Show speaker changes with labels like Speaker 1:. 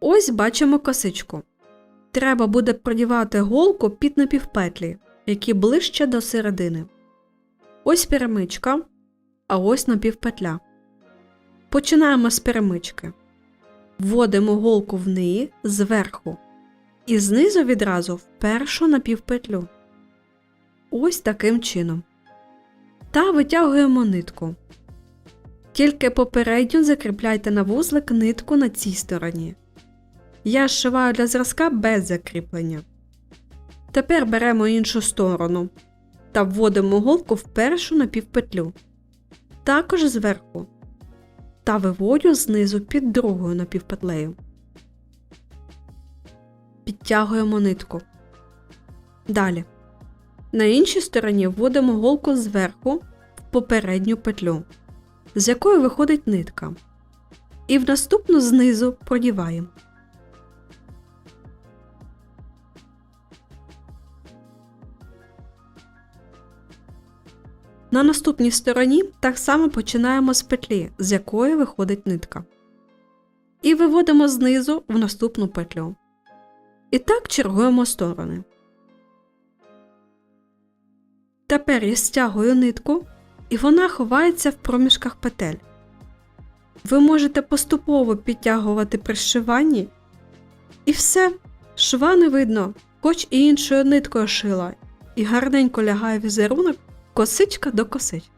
Speaker 1: Ось бачимо косичку. Треба буде продівати голку під напівпетлі, які ближче до середини. Ось перемичка, а ось напівпетля. Починаємо з перемички. Вводимо голку в неї зверху і знизу відразу в першу напівпетлю. Ось таким чином. Та витягуємо нитку. Тільки попередньо закріпляйте на вузлик нитку на цій стороні. Я зшиваю для зразка без закріплення. Тепер беремо іншу сторону та вводимо голку в першу напівпетлю, також зверху, та виводю знизу під другою напівпетлею. Підтягуємо нитку. Далі. На іншій стороні вводимо голку зверху в попередню петлю, з якої виходить нитка. І в наступну знизу продіваємо. На наступній стороні так само починаємо з петлі, з якої виходить нитка. І виводимо знизу в наступну петлю. І так чергуємо сторони. Тепер я стягую нитку, і вона ховається в проміжках петель. Ви можете поступово підтягувати при зшиванні, і все, шва не видно, хоч і іншою ниткою шила, і гарненько лягає візерунок cocete, cadê o Cocete.